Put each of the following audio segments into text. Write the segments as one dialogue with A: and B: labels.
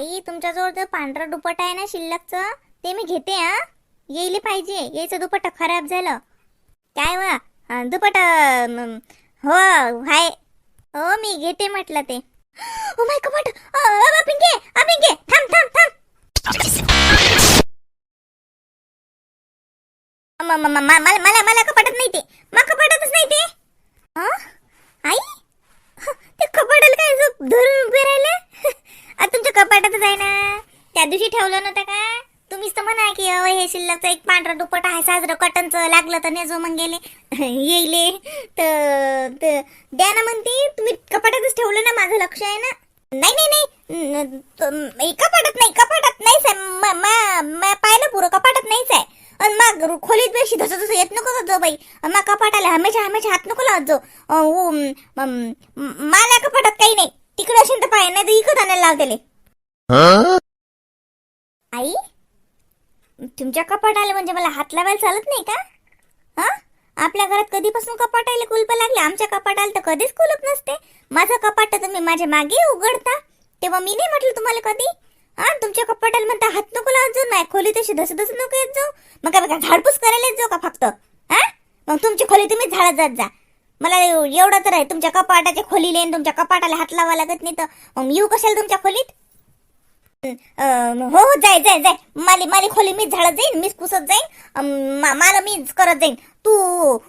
A: आई तुमच्याजवळ तर पांढरा दुपट आहे ना शिल्लकचं ते मी घेते हा. येईल पाहिजे. यायचं दुपट खराब झालं. काय वा? दुपट हो हाय. हो मी घेते म्हटलं ते. ओ माय कपट पिंके अ, पिंके थांब थांब थांब. मला मला का कपाटात नाही ते? मला कपाटातच नाही ते? आई? ते कपाटाला काय असं धरून उभे राहिले? तुमच्या कपाटातच आहे ना? त्या दिवशी ठेवलं नव्हतं का? तुम्हीच तर म्हणा की अहो हे शिल्लकचं एक पांढरा दुपट आहे साजरं कॉटनचं लागलं तर नेजो मग गेले येईले. तर द्या ना म्हणते. तुम्ही कपाटातच ठेवलं ना माझं लक्ष आहे ना? नाही नाही नाही. कपाटात नाही कपाटात नाहीच आहे. म- पाहिलं पुरं कपाटात नाहीच आहे. आणि मग खोलीत बेशी धसं धसं येत नको का जो बाई. मग कपाटाला हमेशा हमेशा हात नको लावत जो. मला कपाटात काही नाही. तिकडे असेल तर पाय नाही तर इकत आणायला लावतेले आई तुमच्या कपाटाला म्हणजे मला हात लावायला चालत नाही का? हा आपल्या घरात कधीपासून कपाटाला कुलप लागले? आमच्या कपाटाला तर कधीच कुलप नसते. माझं कपाट तुम्ही माझ्या मागे उघडता. तेव्हा मी नाही म्हटलं तुम्हाला कधी? हा तुमच्या कपाटाला म्हणता हात नको लावत जाऊ नाही खोली तशी धस धस नको येत जाऊ. मग काय बघा झाडपूस करायला जाऊ का फक्त? हा? मग तुमची खोली तुम्ही झाडत जात जा. मला एवढं तर आहे तुमच्या कपाटाच्या खोली लेन तुमच्या कपाटाला हात लावा लागत नाही तर. मग येऊ कशाला तुमच्या खोलीत? हो हो जाय जाय जाय. माली माली खोली मीच झाडत जाईन मीच पुसत जाईन. मला मीच करत जाईन. तू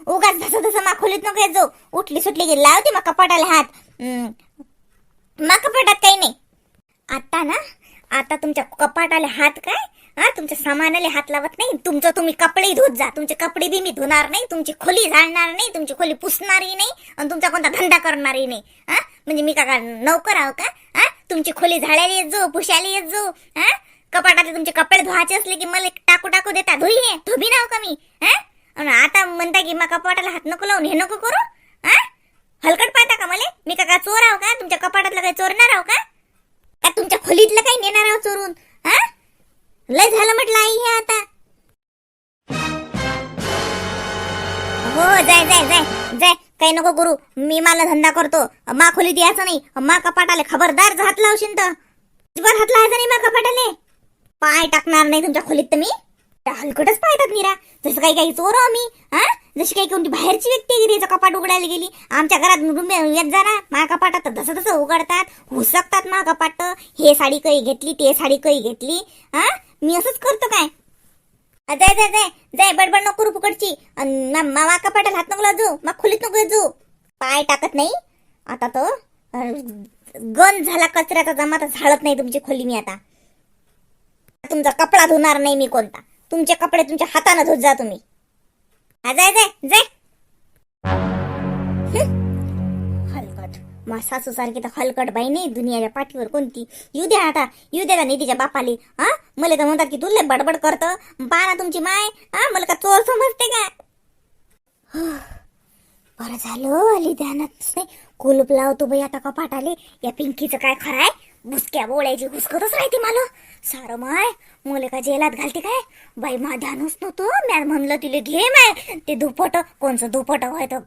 A: उगाच जसं तसं मा खोलीत नको येत जाऊ. उठली सुटली गेली लावते मग कपाटाला हात. मा कपाटात काही नाही. आता ना आता तुमच्या कपाटाला हात काय? हा तुमच्या सामानाला हात लावत नाही. तुमचं तुम्ही कपडे धुत जा. तुमचे कपडे बी मी धुणार नाही. तुमची खोली झाडणार नाही. तुमची खोली पुसणारही नाही. आणि तुमचा कोणता धंदा करणारही नाही. हा? म्हणजे मी का नोकर आहो का? हा? तुमची खोली झाडायला येत जाऊ पुशायला येत जाऊ. हा? कपाटातले तुमचे कपडे धुवायचे असले की मला टाकू टाकू देता. धुई हे धुबी नाव हो का मी? हा? आणि आता म्हणता की मग कपाटाला हात नको लावून हे नको करू. हा? हलकट पाहता का मला? मी का चोर आहो का? तुमच्या कपाटातलं काही चोरणार आहो का? का तुमच्या खोलीतलं काही नेणार आहोत चोरून? हा? लय झालं म्हटलं आई हे आता. हो जाय जाय जाय जाय. काही नको करू. मी मला धंदा करतो. मा खोलीत यायचं नाही. मा कपाटाले खबरदार हात लावशील तर. हात लावायचा नाही मा कपाटाले. पाय टाकणार नाही तुमच्या खोलीत तर मी. त्या हलकटच पाहतात निरा. जसं काही काही चोर आम्ही हा? जशी काही कोणती बाहेरची व्यक्ती गेली कपाट उघडायला गेली आमच्या घरात रूम येत जरा मा कपाटात जसं तसं उघडतात हुसकतात मा कपाट. हे साडी काही घेतली ते साडी काही घेतली हा? मी असंच करतो काय? जय जाय जाय जाय जाय बडबड नको करू अन मा- मा कपाटाला हात नको लाजू मग खोलीत नको लाजू. जाऊ पाय टाकत नाही. आता तो गन झाला कचऱ्याचा जमा तर झाडत नाही तुमची खोली मी आता. तुमचा कपडा धुणार नाही मी कोणता. तुमचे कपडे तुमच्या हातानं धुत जा तुम्ही. हा, जाय जाय जाय. हलकट. मा सासू सारखी तर हलकट बाई नाही दुनियाच्या पाठीवर कोणती? येऊ द्या आता येऊ द्या नाही तिच्या बापाले. हा? मला तर म्हणतात की तुला बडबड करतं. बाळा तुमची माय. हा? मला का चोर समजते का? बरं झालं आली ध्यानात. नाही कुलूप लावतो बाई आता कपाट आले या पिंकीचं काय खरंय भुसक्या बोळ्याची हुसकतच राहते मला सारं माय मुले का जेलात घालते काय? बाई मा ध्यानच नव्हतं म्या म्हणलं तिले घे माय. ते दुपट कोणचं दुपट होय तर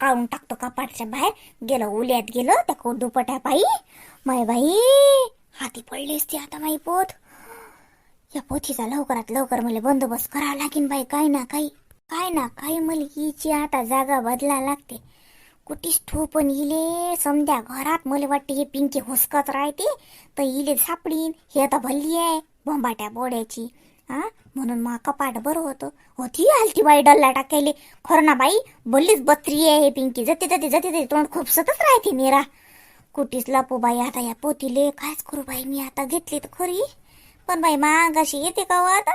A: काढून टाकतो कपाटच्या बाहेर. गेलं ओल्यात गेलं त्या कोण दुपट्या पायी. माय बाई हाती पडलीस ती आता माई पोत. या पोथीचा लवकरात लवकर मला बंदोबस्त करावा लागेल बाई. काय ना काही काय ना काही मला हिची आता जागा बदला लागते. कुठेच ठो पण इले समद्या घरात मला वाटते हे पिंकी हुसकत राहते. तर इले सापडीन हे आता भल्ली आहे बोंबाट्या बोड्याची. हा म्हणून मग कपाट बरं होतं? होती आलती बाई डल्ला टाकायले. खरं ना बाई बोललीच बत्री आहे हे पिंकी. जते जते जते जते तोंड खूपसतच राहते निरा कुठेच लपू बाई आता या पोतीले कायच करू बाई मी आता घेतली तर खरी. पण बाई मागाशी येते का हो आता?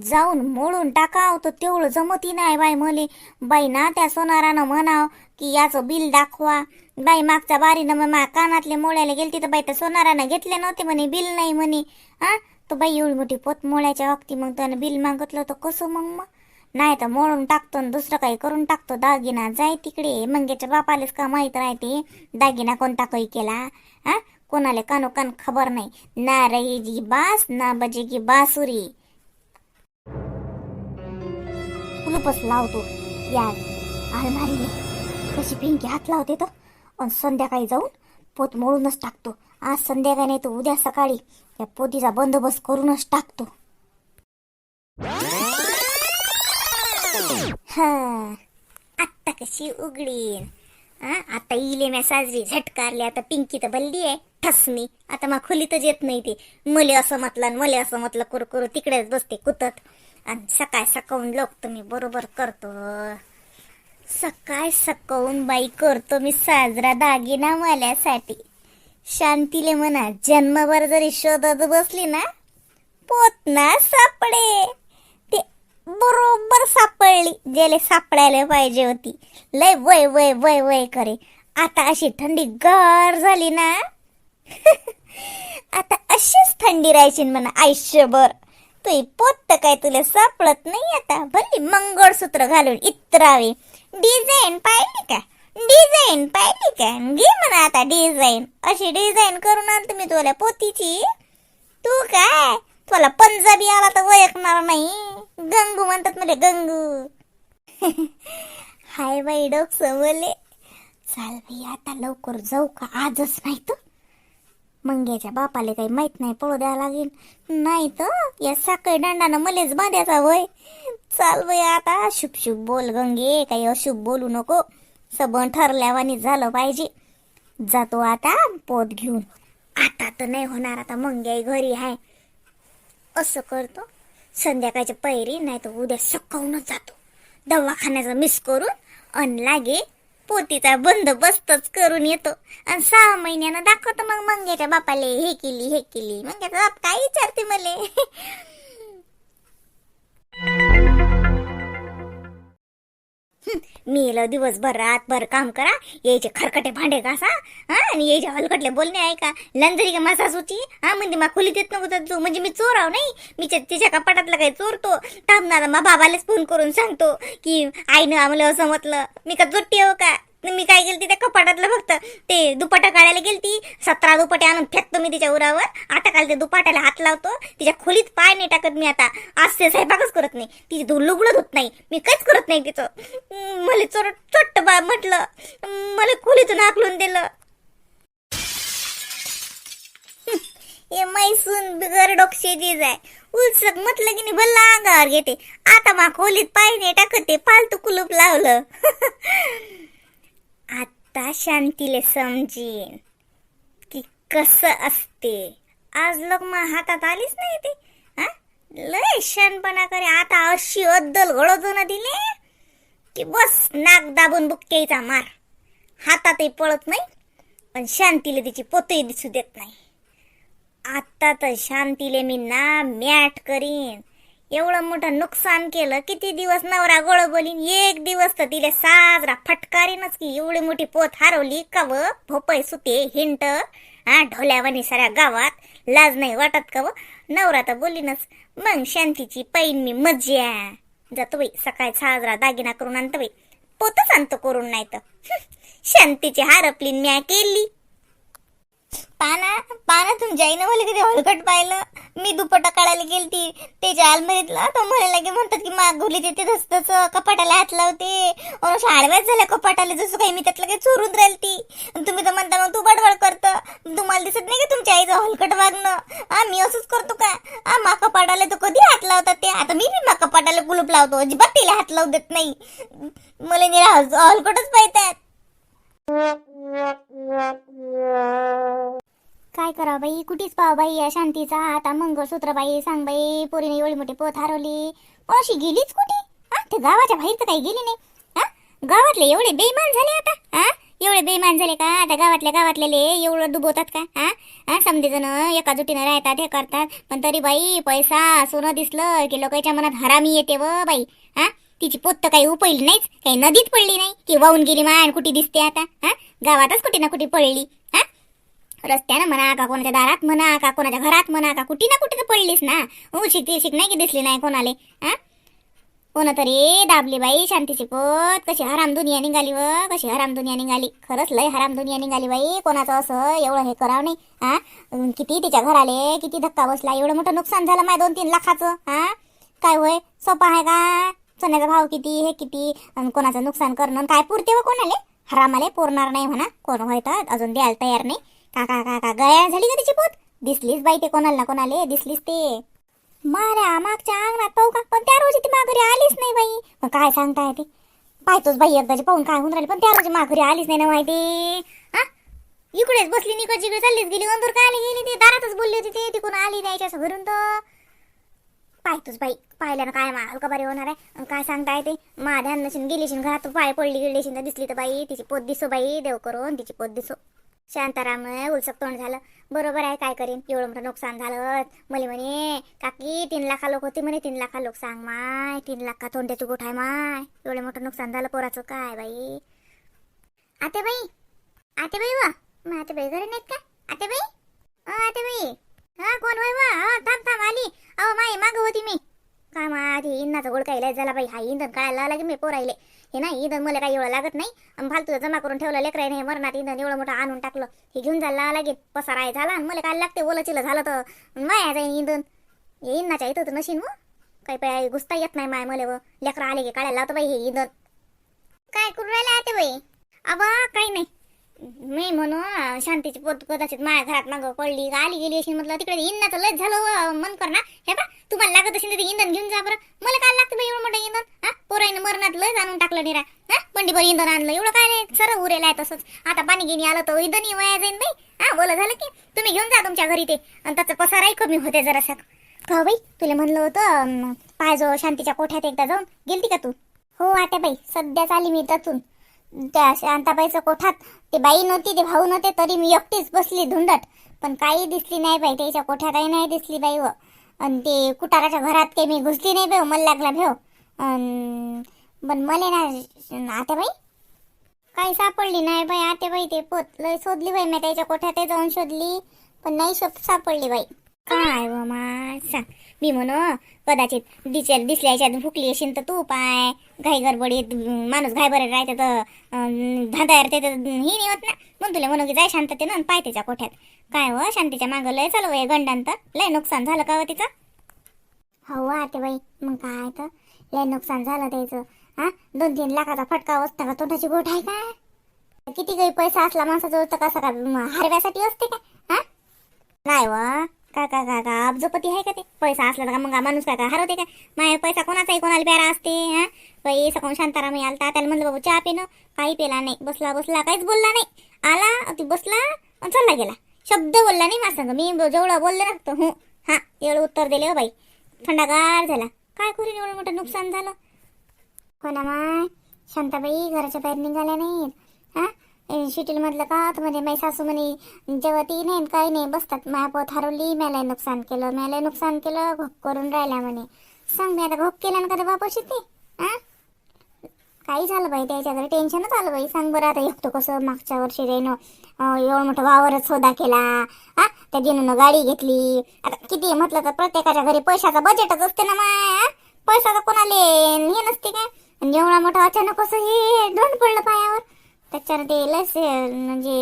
A: जाऊन मोडून टाकाव तर तेवढं जमती नाही बाई मले. बाई ना त्या सोनारानं म्हणाव की याचं बिल दाखवा. बाई मागच्या बारीनं मग मा कानातले मोळ्याला गेलती तर बाई तर सोनारानं घेतले नव्हते म्हणे बिल नाही म्हणे. हा तो बाई एवढी मोठी पोत मोळ्याच्या वक्ती मग त्यानं बिल मागितलं तर कसं मग मग नाही तर मोडून टाकतो आणि दुसरं काही करून टाकतो. दागिना जाय तिकडे. मंगेच्या बापालेच का माहीत राहते? दागिना कोणता काही केला? हा कोणाला कानो कान खबर नाही. ना रही बास ना बजेगी बासुरी. कुलूपच लावतो या अलमारीने कशी पिंकी हात लावते तर? आणि संध्याकाळी जाऊन पोत मोडूनच टाकतो. आज संध्याकाळी नाही तर उद्या सकाळी या पोतीचा बंदोबस्त करूनच टाकतो. हा आत्ता कशी उघडीन. हा आता इले म्या साजरी झटकारली आता पिंकी तर बल्ली आहे. ठसमी आता मग खोलीतच येत नाही ते. मले असं म्हटलं आणि मले असं म्हटलं करू करू तिकडेच बसते कुतत. आणि सकाळ सकाळून लोक तुम्ही बरोबर करतो. सकाळ सकाळून बाई करतो मी साजरा दागिना माल्यासाठी शांतीले म्हणा जन्मभर जरी शोधत बसली ना पोतना सापडे. ते बरोबर सापडली ज्याला सापडायला पाहिजे होती. लय वय वय वय वय करे. आता अशी थंडी गार झाली ना. आता अशीच थंडी राहायची म्हणा आयुष्यभर. तुही पोत काय तुला सापडत नाही आता. भले मंगळसूत्र घालून इतरावे. डिझाईन पाहिली का? डिझाईन पाहिली का? घे म्हणा आता डिझाईन अशी डिझाईन करून आल तुम्ही तुला पोतीची तू काय? तुला पंजाबी आला तर ओळखणार नाही. गंगू म्हणतात मला गंगू. हाय बाई डोक बोले चाल बाई आता लवकर जाऊ का? आजच नाही तू मंग्याच्या बापाले काही माहीत नाही पळू द्यावं लागेल नाही तर या साखळी दांडानं मलेच बांधायचा वय. चाल वय आता. शुभ शुभ बोल गंगे. काही अशुभ बोलू नको. सबन ठरल्यावानी झालं पाहिजे. जातो आता पोत घेऊन. आता तर नाही होणार. आता मंग्याई घरी आहे असं करतो. संध्याकाळच्या पैरी नाही तर उद्या सकाळूनच जातो. दवाखान्याचा मिस करून अन लागे पोतीचा बंदोबस्तच करून येतो. आणि सहा महिन्यानं दाखवतो मग मंग्याच्या बापाले हे केली हे केली. मंग्याचा बाप काय विचारते मले? मी दिवसभर रातभर काम करा. यायचे खरकटे भांडे घासा हा आणि यायचे हलकटले बोलणे ऐका. लंजरी का मासा सुची? हा म्हणजे मा खोली देत नको तू. म्हणजे मी चोर आहो नाही. मी तिच्या कपाटातला काही चोरतो. थांबणार मा बाबालाच फोन करून सांगतो की आईनं आम्हाला असं म्हटलं. मी का जोट्टी हो का? मी काय केली त्या कपाटातलं फक्त ते दुपटा काढायला गेलती सतरा दुपटे आणून फेकतो मी तिच्या उरावर. आता काल ते दुपाट्याला हात लावतो तिच्या खोलीत पाय नाही टाकत मी आता. आज ते स्वयंपाकच करत नाही. तिची धुल लुगडत होत नाही. मी काहीच करत नाही तिचं. मला चोर चोट्ट बा म्हटलं. मला खोलीतून हाकलून दिलं. हे मैसून बिगर डोक्षेचीच आहे. उलसक म्हटलं की नाही भल्ला अंगावर घेते. आता मा खोलीत पाय नाही टाकत ते फालतू कुलूप लावलं. आता शांतीले समजीन की कसं असते. आज लोक मग हातात आलीच नाही ते. हा? लय शहाणपणा करे. आता अशी अद्दल घडवतो ना दिले की बस नाक दाबून बुक्क्याचा मार. हातातही पळत नाही पण शांतीले तिची पोतही दिसू देत नाही. आता तर शांतीले मी ना मॅट करीन. एवढं मोठं नुकसान केलं किती दिवस नवरा गोळ बोलीन एक दिवस तर तिले साजरा फटकारीनच की एवढी मोठी पोत हरवली का व? भोपय सुते हिंट हा ढोल्यावानी साऱ्या गावात. लाज नाही वाटत का व? नवरा तर बोलीनच मग शांतीची पैन मी मज्जा जातो बाई सकाळी साजरा दागिना करून आणतो बाई. पोतच आणतो करून नाही तर. शांतीची हारपली म्या केली. पाना पाना तुमच्या आईनं बोल कधी हळकट पाहिलं. मी दुपट्टा काढायला गेलती त्याच्या आलमारीतला तो म्हणायला की म्हणतात की मागुली देते तसं कपाटाला हात लावते. अशा शाळव्याच झाल्या कपाटाला जसं काही मी त्यातलं काही चोरून राहिलती. ती तुम्ही तर म्हणता मग तू बडबड करतं. तुम्हाला दिसत नाही का तुमच्या आईचं हलकट वागणं? हा मी असंच करतो का? हा मा कपाटाला तर कधी हात लावतात ते? आता मी बी मा कपाटाला कुलूप लावतो अजिबात तिला हात लावू देत नाही. मला निरा हलकटच पाहतात काय करा बाई? कुठेच पाव बाई या शांतीचा. आता मंगळसूत्र बाई सांग बाई पोरीने एवढी मोठी पोत हरवली. अशी गेलीच कुठे? हा ते गावाच्या बाहेर तर काही गेली नाही. हा गावातले एवढे बेमान झाले आता. हा एवढे बेमान झाले का? आता गावातल्या गावातलेले एवढं डुबवतात का? हा हा समजे जण एका जुटीनं राहतात हे करतात. पण तरी बाई पैसा सोनं दिसलं की लोकांच्या मनात हरामी येते व बाई. हा तिची पोत तर काही उपळली नाहीच. काही नदीत पडली नाही. की वाहून गेली मान कुठे दिसते आता? हा गावातच कुठे ना कुठे पडली रस्त्यानं म्हणा का कोणाच्या दारात म्हणा का कोणाच्या घरात म्हणा का कुठे ना कुठे तर पडलीस ना. हो शिकती शिक नाही की दिसली नाही कोणाले हा? कोण तरी दाबली बाई शांतीची शिकवत कशी हराम दुनिया निघाली व कशी हराम दुनिया निघाली. खरंच लय हराम दुनिया निघाली बाई कोणाचं असं एवढं हे करावं नाही हा? किती तिच्या घराले किती धक्का बसला एवढं मोठं नुकसान झालं माय दोन तीन लाखाचं हा? काय होय? सोपा आहे का? सोन्याचा भाव किती हे किती? कोणाचं नुकसान करणं काय पुरते व कोणाले? हरामाले पुरणार नाही म्हणा कोण होय तर अजून द्यायला तयार नाही. काका काका गया झाली का तिची पोत? दिसलीच बाई ते कोणाला ना कोणाले दिसलीच ते. माऱ्या मागच्या अंगणात पाहू का? पण त्या रोजी ती माघारी आलीच नाही बाई. मग काय सांगताय ते? पाहतोच बाई एकदाची पाहून काय होऊन राहिले पण त्या रोजी माघारी आलीच नाही ना माहिती. हा इकडेच बसली निकड जिकडे चाललीच गेली अंदर काय आली गेली ते? दारातच बोलली होती ते तिकडून आली द्यायच्या असं घरून तर. पाहतोच बाई पाहिल्यानं काय मा हलका बरी होणार आहे? अन काय सांगताय ते? मा ध्यान नशीन गेलीशीन घरात पाय पडली गेलीशीन तर दिसली तर बाई तिची पोत दिसो बाई देव करून तिची पोत दिसो. शांतारामुळे उलसक तोंड झालं. बरोबर आहे काय करीन? एवढं मोठं नुकसान झालं. मले म्हणे काकी तीन लाखा लोक होती म्हणे. तीन लाखा लोक सांग माय. तीन लाखा तोंड्याचं गोठ आहे माय. एवढं मोठं नुकसान झालं पोराचं काय बाई? आते बाई आते बाई वा? मग आते बाई घरी नाहीत का? आते बाई आते बाई हा कोण होय वा? थांब थांब आली. अहो माई माग होती मी. काय मा ते इंदाचा गोड काय झाला बाई. हा इंधन काढायला लागे मी पोरायले हे नाही इंधन मला काही एवढं लागत नाही. आणि फालतू जमा करून ठेवलं लेकराने हे मरणात इंधन एवढं मोठं आणून टाकलं. हे घेऊन जायला लागेल पसारा आहे झाला आणि मला काय लागते? ओलं चिलं झालं तर. माया जाईन इंधन. हे इंधाच्या इथं तर नशीन मग काही पाय घुसता येत नाही माय मला व. लेकरं आले की काढायला लावतं बाई हे इंधन. काय करून राहिले आते बाई? अबा काही नाही. मी म्हणू शांतीची पोत कदाचित माझ्या घरात मागं पडली का आली गेली अशी म्हटलं तिकडे इंधनाचं लय झालं मन कर ना. हे बा तुम्हाला लागत असेल तर इंधन घेऊन जा बरं. मला काय लागतं बाई एवढं मोठं इंधन? हा पोराईनं मरणात लय आणून टाकलं निरा. हा पंडीभर इंधन आणलं एवढं काय सर उरेल आहे तसंच. आता पाणी गिनी आलं तर इंधनही वाया जाईन बाई. हा बोला झालं की तुम्ही घेऊन जा तुमच्या घरी ते. आणि त्याचं पसाराही कमी होते जरासा. का हो बाई तुला म्हणलं होतं पाहिजो शांतीच्या कोठ्यात एकदा जाऊन गेलती का तू? हो आता बाई सध्याच आली मी त्यातून त्या शांताबाईचं कोठात. ते बाई नव्हती ते भाऊ नव्हते तरी मी एकटीच बसली धुंदट. पण काही दिसली नाही बाई त्याच्या कोठ्यातही नाही दिसली बाई व. आणि ते कुटाराच्या घरात काही मी घुसली नाही बाई मला लागला भेव पण मला ना आता बाई काही सापडली नाही बाई आते बाई ते पोत लय शोधली बाई मी त्याच्या कोठ्यात जाऊन शोधली पण नाही शोध सापडली बाई. काय व मासा. सांग मी म्हणू कदाचित दिसेल दिसल्या याच्यात फुकली असेल तर तू पाय. घाई गडबडीत माणूस घायबर राहते तर धांदार ते तर ही नाही होत ना. म्हणून तुला म्हणू की जाय शांतते ना पाय त्याच्या कोठ्यात. काय व शांतीच्या मागं लय चालू आहे गंडांत लय नुकसान झालं का व तिचं? हो आते बाई मग काय तर. लय नुकसान झालं त्याचं. हा? दोन तीन लाखाचा फटका असता का? तोंडाची गोठ आहे का किती काही पैसा असला माणसाजवळ तर कसा का हरव्यासाठी असते का? हा? काय व हो. का का का का? आहे का ते? पैसा असला तर का मग माणूस काय का? हरवते का? माय पैसा कोणाचाही कोणाला प्यारा असते हा? पैसा कोण शांताराम आलता त्याला म्हणलं बाबू चहा पेनं काही पेला नाही. बसला बसला काहीच बोलला नाही. आला ती बसला आणि चालला गेला. शब्द बोलला नाही माझं मी जेवढं बोलले ना तर हं हा एवढं उत्तर दिले हो बाई. थंडागार झाला. काय करून एवढं मोठं नुकसान झालं? हो माय शांताबाई घराच्या बाहेर निघाल्या नाहीत. हा? शिटील मधलं का आतमध्ये माझी सासू म्हणे जेव्हा ती नाही आणि काही नाही बसतात माया पोत हरवली मला नुकसान केलं मला नुकसान केलं घोक करून राहिल्या म्हणे. सांग मी आता घोक केला का कधी वापस येते हा काही झालं बाई त्याच्याकडे टेन्शनच आलं बाई. सांग बरं आता एकटं कसं मागच्या वर्षी रेनो एवढं मोठं वावरच सौदा केला हा त्या दिनूनं गाडी घेतली. आता किती म्हटलं तर प्रत्येकाच्या घरी पैशाचं बजेटच असते ना माय हा? पैसा कोणाले हे नसते काय? आणि एवढा मोठा अचानक कसं हे ढोंड पडलं पायावर? त्याच्यावर ते लस म्हणजे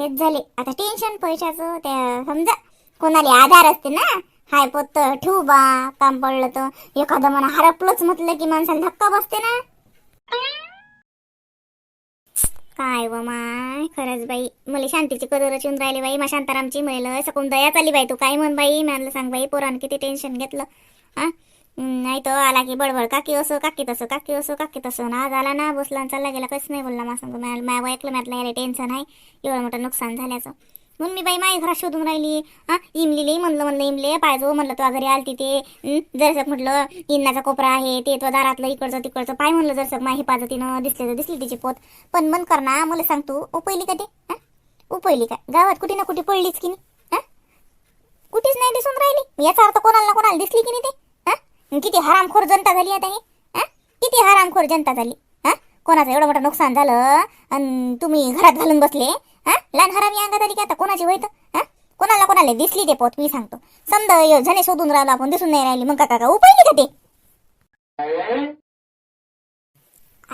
A: हेच झाले. आता टेन्शन पैशाचं त्या समजा कोणाला आधार असते ना हाय पोत ठेवू बा काम पडलं तर. एखादं म्हणा हरपलंच म्हटलं की माणसाला धक्का बसते ना. काय व माय खरंच बाई. मला शांतीची कदरच येऊन राहिली बाई. मा शांतारामची मिळलं सकून दया चाली बाई तू. काय म्हण बाई? म्हणलं सांग बाई पोरानं किती टेन्शन घेतलं. हा? नाही तर आला की बडबड काकी असो काकी तसं काकी असो काकी तसं. ना आज आला ना बसला आणि चालला गेला कसं नाही बोलला मा सांग माझ्या ऐकलं म्हटलं याला टेन्शन आहे. एवढं मोठं नुकसान झाल्याचं. म्हणून मी बाई माझ्या घरात शोधून राहिली. हा इमलीले म्हणलं म्हणलं इमले पाहिजो म्हणलं तुझ्या घरी आलती ते. जरसक म्हटलं इन्नाचा कोपरा आहे ते तो दारातलं इकडचं तिकडचं. पाय म्हणलं जरसक माही पाजतीनं दिसले तर दिसली तिची पोत. पण मन कर ना मला सांग तू उपयली का ते? हा? उपयली का? गावात कुठे ना कुठे पडलीच की नाही? हा? कुठेच नाही दिसून राहिली. याचा अर्थ कोणाला ना कोणाला दिसली की नाही ते? किती हरामखोर जनता झाली आता हे किती हरामखोर जनता झाली हा? कोणाचं एवढं मोठं नुकसान झालं आणि तुम्ही घरात घालून बसले हा? लहान हरामी अंगात आली की आता कोणाची होईत हा? कोणाला कोणाला दिसली ते पोत मी सांगतो. समजा झणे शोधून राहिलो आपण दिसून नाही राहिली. मग का काका उपयली का ते.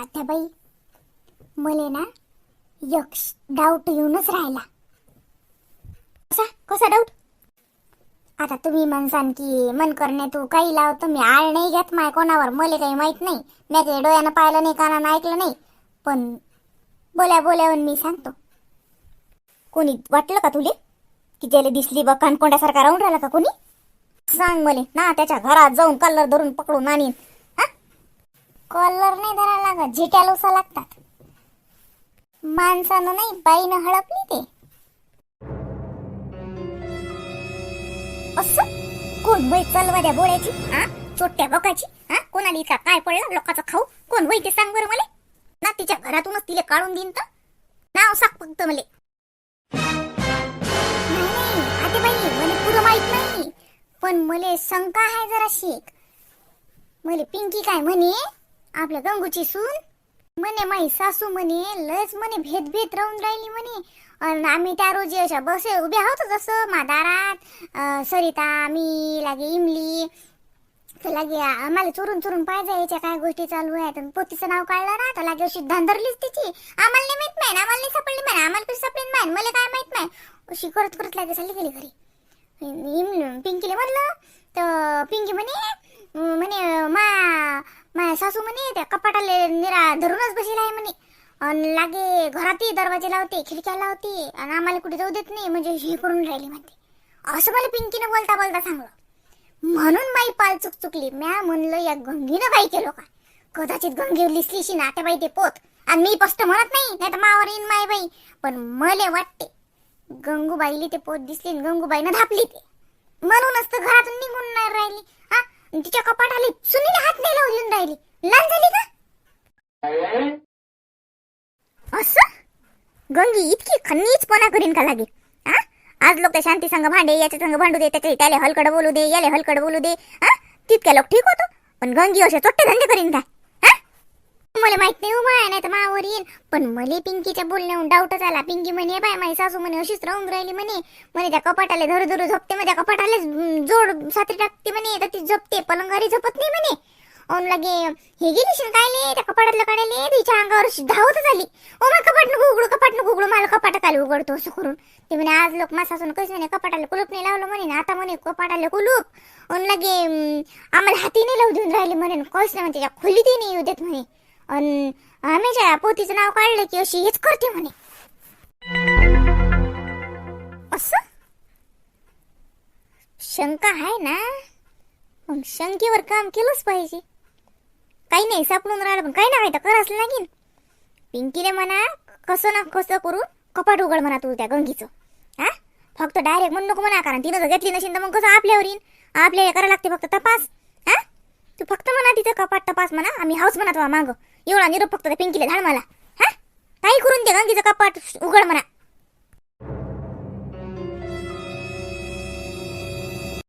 A: आता बाई मले ना यक्ष डाऊट येऊनच राहिला. कसा? कसा डाऊट आता तुम्ही म्हणसान की मन करणे तू काही लावतो मी आळ नाही घेत माय कोणावर मले काही माहीत नाही. मी काही डोळ्यानं पाहिलं नाही कानानं ऐकलं नाही. पण बोल्या बोल्यावर मी सांगतो. कोणी वाटलं का तुले? की ज्याला दिसली बा कानकोंड्यासारखा राहून राहिला का कोणी? सांग मले. ना त्याच्या घरात जाऊन कलर धरून पकडून आणीन. कॉलर नाही धरायला लागत झिट्या लोसा लागतात. माणसानं नाही बाईनं हळपली ते. असं? कोण वय चालवाद्या बोळ्याची? हा चोट्या बकाची? हा कोणाला इतका काय पडला? लोकांचा खाऊ? कोण वय ते सांग बरं मला. ना तिच्या घरातूनच तिला काढून देईन तर. नाव सांग फक्त मले. नाही बाई मला पुरं माहीत नाही. पण मले शंका आहे जराशी. एक मले पिंकी काय म्हणे? आपल्या गंगूची सून? म्हणे माई सासू म्हणे लयच म्हणे भेद भेद राहून राहिली म्हणे. आणि आम्ही त्या रोजी अशा बस उभ्या होतो जसं मादारात सरिता मी लागे इमली. लागे आम्हाला चोरून चोरून पाहिजे याच्या काय गोष्टी चालू आहेत पोतीचं नाव काढलं ना तर लागे अशी धांदरलीच तिची. आम्हाला नाही माहीत नाही आम्हाला नाही सापडली माहिती आम्हाला कशी सापडली नाही मला काय माहीत नाही अशी करत करत लागे चालली गेली घरी. इमली पिंकीला म्हणलं तर पिंकी म्हणे म्हणे मा मा सासू म्हणे त्या कपाटाला निरा धरूनच बसेल आहे म्हणे. आणि लागे घरातही दरवाजे लावते खिडक्या लावते आणि आम्हाला कुठे जाऊ देत नाही म्हणजे हे करून राहिली म्हणते. असं मला पिंकीनं बोलता बोलता सांगलं. म्हणून माई पाल चुक चुकली म्या म्हणलं या गंगीनं बाई केलो का? कदाचित गंगीवर लिसलीशी ना त्या बाई ते पोत. आणि मी स्पष्ट म्हणत नाही नाही तर मावर येईन माय बाई. पण मले वाटते गंगूबाईली ते पोत दिसली गंगूबाईनं धापली ते. म्हणूनच तर घरातून निघून नाही राहिली. हा? तिच्या कपाटाला सुनीने हात नाही लावून राहिली. लहान झाली का? असं? गंगी इतकी खन्नीचपणा करीन का लागे? हा आज लोक त्या शांती संघ भांडे याच्या संघ भांडू दे त्याच्या त्याला हलकड बोलू दे याला हलकड बोलू दे हा तितक्या लोक ठीक होतो पण गंगी असे चोट्टे धंदे करीन काय हा मला माहीत नाही उभा नाही तर मावर येईन. पण मला पिंकीच्या बोलण्याहून डाऊटच आला पिंकी म्हणे बाय माझी सासू म्हणे अशीच राहून राहिली म्हणे. म्हणे त्या कपाटाला धरू धरू झोपते मग त्या कपाटाला जोड सात्री टाकते म्हणे तर ती झोपते पलंगारी झोपत नाही म्हणे. अन लगे. हे गेली शिन कायले त्या कपाटातलं काढायले तिच्या अंगावर धावतच आली. ओ मग कपाट नको उघडू कपाट नको उघडू मला कपाटात आले उघडतो असं करून. ते म्हणे आज लोक मासासून कसं म्हणे कपाटाला कुलूप नाही लावलं म्हणे ना आता म्हणे कपाटाला कुलूप. अन लगे आम्हाला हाती नाही लावून देऊन राहिले म्हणे कळस नाही म्हणे त्याच्या खोलीतही नाही येऊ देत म्हणे. अन आम्ही पोतीचं नाव काढलं की अशी हेच करते म्हणे. असं? शंका आहे ना? मग शंकेवर काम केलंच पाहिजे. काही नाही सापडून राहिलं पण काही नाही तर असलं लागेल पिंकीले म्हणा कसं ना कसं करून कपाट उघड म्हणा तू त्या गंगीचं. हा? फक्त डायरेक्ट म्हणून नको म्हणा कारण तिनं जर घेतली नसेल तर मग कसं आपल्यावर येईन? आपल्याला करायला लागते फक्त तपास. हा? तू फक्त म्हणा तिचं कपाट तपास म्हणा आम्ही हाऊस म्हणा तुला मागं. एवढा निरोप फक्त पिंकीला झाड मला. हा? काही करून दे गंगीचं कपाट उघड म्हणा.